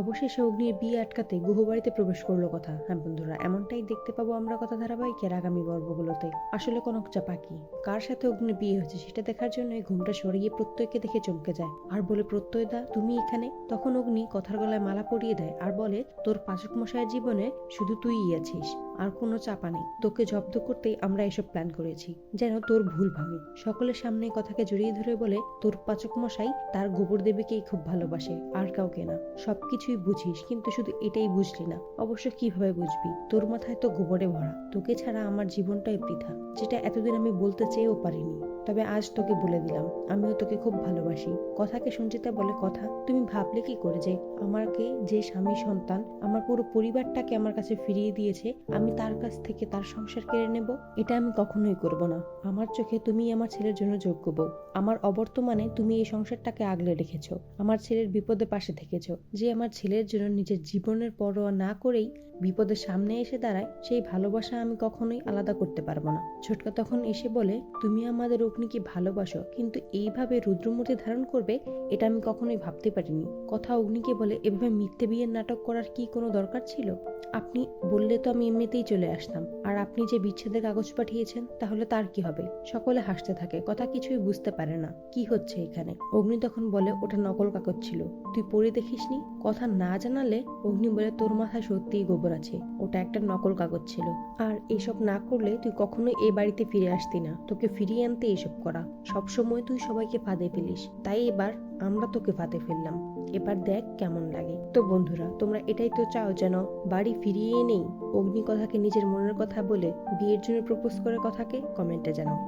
অবশেষে অগ্নির বিয়ে আটকাতে গুহবাড়িতে প্রবেশ করল কথা। হ্যাঁ বন্ধুরা, এমনটাই দেখতে পাবো আমরা কথা ধারাবাহিকের আগামী পর্বগুলোতে আসলে কনকচা পাখি, কার সাথে অগ্নির বিয়ে হয়েছে সেটা দেখার জন্য ঘুমটা সরিয়ে প্রত্যয়কে দেখে চমকে যায়। আর বলে, প্রত্যয় দা, তুমি এখানে? তখন অগ্নি কথার গলায় মালা পরিয়ে দেয় আর বলে, তোর পাচক মশাইয়ের জীবনে শুধু তুইই আছিস, আর কোনো চাপা নেই। তোকে জব্দ করতেই আমরা এসব প্ল্যান করেছি, যেন তোর ভুল ভাঙে। সকলের সামনে কথাকে জড়িয়ে ধরে বলে, তোর পাচক মশাই তার গোবর দেবীকেই খুব ভালোবাসে, আর কাউকে না। সবকিছুই বুঝিস, কিন্তু শুধু এটাই বুঝলি না, অবশ্য কীভাবে বুঝবি? তোর মাথায় তো গোবরে ভরা। তোকে ছাড়া আমার জীবনটাই বৃথা, যেটা এতদিন আমি বলতে চেয়েও পারিনি। তবে আজ তোকে বলে দিলাম, আমিও তোকে খুব ভালোবাসি। কথাকে সঞ্চিতা বলে, কথা, তুমি ভাবলে কি করে যে আমাকে যে স্বামী সন্তান আমার পুরো পরিবারটাকে আমার কাছে ফিরিয়ে দিয়েছে, আমি তার কাছ থেকে তার সংসার কেড়ে নেব? এটা আমি কখনোই করব না। আমার চোখে তুমি আমার ছেলের জন্য যোগ্য বউ। আমার অবর্তমানে তুমি এই সংসারটাকে আগলে রেখেছো। আমার ছেলের বিপদে পাশে থেকেছো। যে আমার ছেলের জন্য নিজের জীবনের পরোয়া না করেই বিপদের সামনে এসে দাঁড়ায়, সেই ভালোবাসা আমি কখনোই আলাদা করতে পারব না। ছোটকা তখন এসে বলে, তুমি আমাদের অগ্নিকে ভালোবাসো, কিন্তু এইভাবে রুদ্রমূর্তি ধারণ করবে, এটা আমি কখনোই ভাবতে পারিনি। কথা অগ্নিকে বলে, এভাবে মিথ্যে বিয়ের নাটক করার কি কোনো দরকার ছিল? আপনি বললে তো আমি এমনিতেই চলে আসতাম। আপনি যে বিচ্ছেদের কাগজ পাঠিয়েছেন, তাহলে তার কি হবে? সকলে হাসতে থাকে, কথা কিছুই বুঝতে পারে না। কি হচ্ছে এখানে? অগ্নি তখন বলে, ওটা নকল কাগজ ছিল। তুই পড়ে দেখিসনি? কথা না জানালে অগ্নি বলে, তোর মাথায় সত্যিই গোবর আছে। ওটা একটা নকল কাগজ ছিল। আর এসব না করলে তুই কখনোই এই বাড়িতে ফিরে আসতি না। তোকে ফিরিয়ে আনতে এসব করা। সবসময় তুই সবাইকে ফাঁদে ফেলিস। তাই এবার আমরা তোকে ফাঁদে ফেললাম। এবার দেখ কেমন লাগে। তো বন্ধুরা, তোমরা এটাই তো চাও যেন বাড়ি ফিরিয়ে নেই অগ্নি কথাকে নিজের মনের কথা বলে বিয়ের জন্য প্রপোজ করার কথাকে কমেন্টে জানাও।